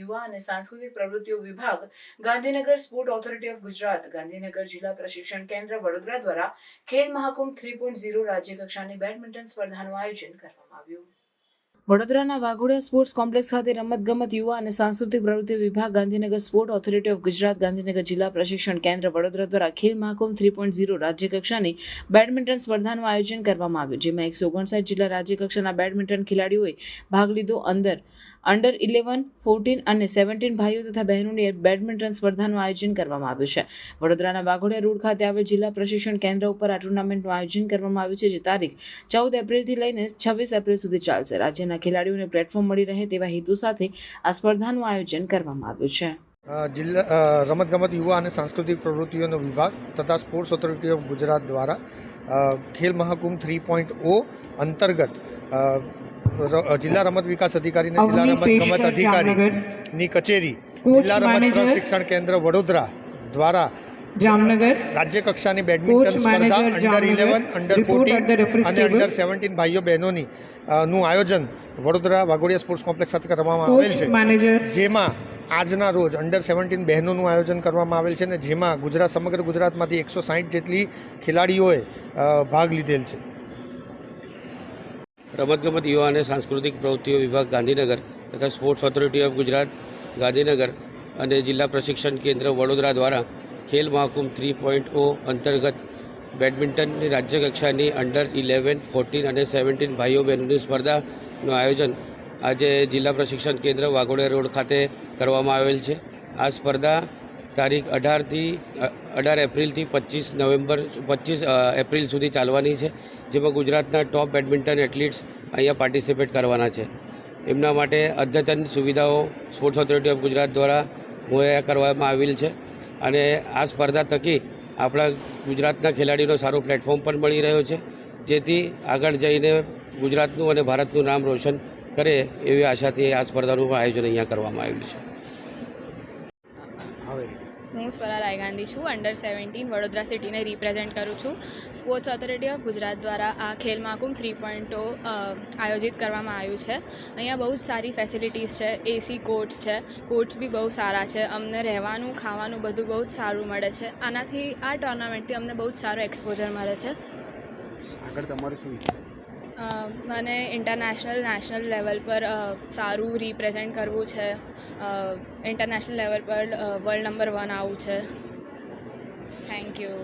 યુવા અને સાંસ્કૃતિક પ્રવૃત્તિઓ વિભાગ, Gandhinagar sport authority of Gujarat Gandhinagar જિલ્લા પ્રશિક્ષણ કેન્દ્ર વડોદરા દ્વારા Khel Mahakumbh three point zero રાજ્યકક્ષાની બેડમિન્ટન સ્પર્ધાનું આયોજન કરવામાં આવ્યું. વડોદરાના વાઘોડિયા સ્પોર્ટ્સ કોમ્પ્લેક્સ ખાતે રમતગમત યુવા અને સાંસ્કૃતિક પ્રવૃત્તિ વિભાગ, Gandhinagar sport authority of Gujarat Gandhinagar જિલ્લા પ્રશિક્ષણ કેન્દ્ર વડોદરા દ્વારા Khel Mahakumbh three point zero રાજ્ય કક્ષાની બેડમિન્ટન સ્પર્ધાનું આયોજન કરવામાં આવ્યું, જેમાં એકસો ઓગણસાઠ જિલ્લા રાજ્ય કક્ષાના બેડમિન્ટન ખેલાડીઓએ ભાગ લીધો અંદર. અંડર ઇલેવન ફોર્ટીન અને સેવન્ટીન ભાઈઓ તથા બહેનોની બેડમિન્ટન સ્પર્ધાનું આયોજન કરવામાં આવ્યું છે. વડોદરાના વાઘોડિયા રોડ ખાતે આવેલ જિલ્લા પ્રશિક્ષણ કેન્દ્ર ઉપર આ ટુર્નામેન્ટનું આયોજન કરવામાં આવ્યું છે, જે તારીખ ચૌદ એપ્રિલથી લઈને છવ્વીસ એપ્રિલ સુધી ચાલશે. રાજ્યના ખેલાડીઓને પ્લેટફોર્મ મળી રહે તેવા હેતુ સાથે આ સ્પર્ધાનું આયોજન કરવામાં આવ્યું છે. જિલ્લા રમતગમત યુવા અને સાંસ્કૃતિક પ્રવૃત્તિઓનો વિભાગ તથા સ્પોર્ટ્સ ઓથોરિટી ઓફ ગુજરાત દ્વારા ખેલ મહાકુંભ થ્રી પોઈન્ટ ઓ અંતર્ગત જિલ્લા રમત વિકાસ અધિકારી અને જિલ્લા રમત ગમત પેશકર અધિકારી ની કચેરી જિલ્લા રમત પ્રશિક્ષણ કેન્દ્ર વડોદરા દ્વારા જામનગર. રાજ્ય કક્ષાની બેડમિન્ટન સ્પર્ધા અંડર ઇલેવન અંડર ફોર્ટીન અને અંડર સેવન્ટીન ભાઈઓ બહેનોની નું આયોજન વડોદરા વાઘોડિયા સ્પોર્ટ્સ કોમ્પ્લેક્સ ખાતે કરવામાં આવેલ છે. જેમાં આજના રોજ અંડર સેવન્ટીન બહેનોનું આયોજન કરવામાં આવેલ છે અને જેમાં ગુજરાત સમગ્ર ગુજરાતમાંથી એકસો સાહીઠ જેટલી ખેલાડીઓએ ભાગ લીધેલ છે. રમતગમત યુવા અને સાંસ્કૃતિક પ્રવૃત્તિઓ વિભાગ ગાંધીનગર તથા sports authority of Gujarat Gandhinagar અને જિલ્લા પ્રશિક્ષણ કેન્દ્ર વડોદરા દ્વારા ખેલ મહાકુંભ થ્રી પોઈન્ટ ઓ અંતર્ગત બેડમિન્ટનની રાજ્યકક્ષાની અંડર ઇલેવન, ફોર્ટીન અને સેવન્ટીન ભાઈઓ બહેનોની સ્પર્ધાનું આયોજન આજે જિલ્લા પ્રશિક્ષણ કેન્દ્ર વાઘોડિયા રોડ ખાતે કરવામાં આવેલ છે. આ સ્પર્ધા તારીખ અઢારથી અઢાર એપ્રિલથી પચીસ નવેમ્બર, પચીસ એપ્રિલ સુધી ચાલવાની છે, જેમાં ગુજરાતના ટોપ બેડમિન્ટન એથ્લીટ્સ અહીંયા પાર્ટિસિપેટ કરવાના છે. એમના માટે અદ્યતન સુવિધાઓ સ્પોર્ટ્સ ઓથોરિટી ઓફ ગુજરાત દ્વારા મુહૈયા કરવામાં આવેલ છે અને આ સ્પર્ધા થકી આપણા ગુજરાતના ખેલાડીનો સારો પ્લેટફોર્મ પણ મળી રહ્યો છે, જેથી આગળ જઈને ગુજરાતનું અને ભારતનું નામ રોશન કરે એવી આશાથી આ સ્પર્ધાનું આયોજન અહીંયા કરવામાં આવ્યું છે. હું સ્વરા રાયગાંધી છું અંડર સેવન્ટીન વડોદરા સિટીને રિપ્રેઝેન્ટ કરું છું. સ્પોર્ટ્સ ઓથોરિટી ઓફ ગુજરાત દ્વારા આ ખેલ મહાકુંભ થ્રી પોઈન્ટ આયોજિત કરવામાં આવ્યું છે. અહીંયા બહુ જ સારી ફેસિલિટીઝ છે એસી કોર્ટ્સ છે કોર્ટ્સ બી બહુ સારા છે. અમને રહેવાનું ખાવાનું બધું બહુ જ સારું મળે છે. આનાથી આ ટુર્નામેન્ટથી અમને બહુ જ સારો એક્સપોઝર મળે છે. આગળ તમારું શું અ, મને ઇન્ટરનેશનલ નેશનલ લેવલ પર સારું રિપ્રેઝેન્ટ કરવું છે. ઇન્ટરનેશનલ લેવલ પર વર્લ્ડ નંબર વન આવવું છે. Thank you